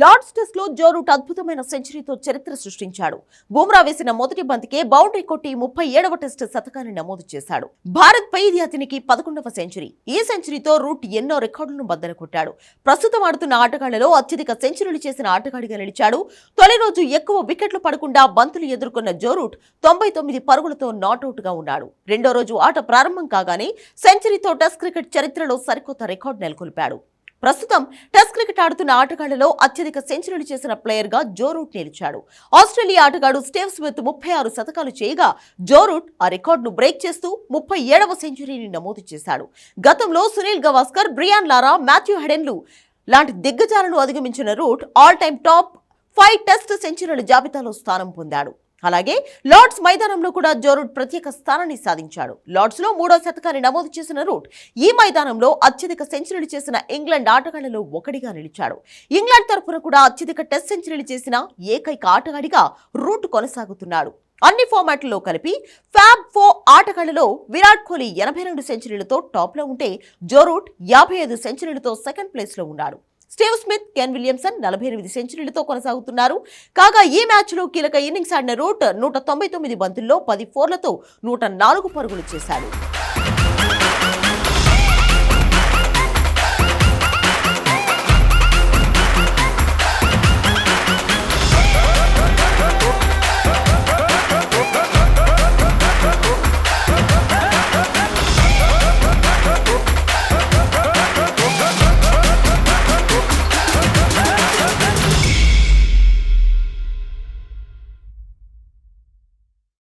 Lord's టెస్ట్లో Joe Root అద్భుతమైన సెంచరీతో చరిత్ర సృష్టించాడు. బుమ్రా వేసిన మొదటి బంతికే బౌండరీ కొట్టి ముప్పై ఏడవ టెస్ట్ శతకాన్ని నమోదు చేశాడు. భారత్ పై ఇది అతనికి పదకొండవ సెంచరీ. ఈ సెంచరీతో రూట్ ఎన్నో రికార్డులను బద్దలు కొట్టాడు ప్రస్తుతం ఆడుతున్న ఆటగాళ్ళలో అత్యధిక సెంచరీలు చేసిన ఆటగాడిగా నిలిచాడు. తొలి రోజు ఎక్కువ వికెట్లు పడకుండా బంతులు ఎదుర్కొన్న జో రూట్ తొంభై తొమ్మిది పరుగులతో నాట్అవుట్గా ఉన్నాడు. రెండో రోజు ఆట ప్రారంభం కాగానే సెంచరీతో టెస్ట్ క్రికెట్ చరిత్రలో సరికొత్త రికార్డు నెలకొల్పాడు. ప్రస్తుతం టెస్ట్ క్రికెట్ ఆడుతున్న ఆటగాళ్ళలో అత్యధిక సెంచరీలు చేసిన ప్లేయర్గా జో రూట్ నిలిచాడు. ఆస్ట్రేలియా ఆటగాడు స్టేవ్ స్మిత్ ముప్పై ఆరు శతకాలు చేయగా జో రూట్ ఆ రికార్డును బ్రేక్ చేస్తూ ముప్పై ఏడవ సెంచరీని నమోదు చేశాడు. గతంలో Sunil Gavaskar Brian Lara Matthew హెడెన్లు లాంటి దిగ్గజాలను అధిగమించిన Root all time top five test సెంచరీల జాబితాలో స్థానం పొందాడు. అలాగే లార్డ్స్ మైదానంలో కూడా జో రూట్ ప్రత్యేక స్థానాన్ని సాధించాడు. లార్డ్స్లో మూడో శతకాన్ని నమోదు చేసిన రూట్ ఈ మైదానంలో అత్యధిక సెంచరీలు చేసిన ఇంగ్లాండ్ ఆటగాళ్ళలో ఒకటిగా నిలిచాడు. ఇంగ్లాండ్ తరఫున కూడా అత్యధిక టెస్ట్ సెంచరీలు చేసిన ఏకైక ఆటగాడిగా రూట్ కొనసాగుతున్నాడు. అన్ని ఫార్మాట్లలో కలిపి ఫ్యాబ్ ఫో ఆటగాళ్ళలో విరాట్ కోహ్లీ ఎనభై రెండు సెంచరీలతో టాప్లో ఉంటే జోరూట్ యాభై ఐదు సెంచరీలతో సెకండ్ ప్లేస్లో ఉన్నాడు. స్టీవ్ స్మిత్ కెన్ విలియమ్సన్ నలభై ఎనిమిది సెంచరీలతో కొనసాగుతున్నారు. కాగా ఈ మ్యాచ్లో కీలక ఇన్నింగ్స్ ఆడిన రూట్ నూట తొంభై తొమ్మిది బంతుల్లో పది ఫోర్లతో నూట నాలుగు పరుగులు చేశాడు.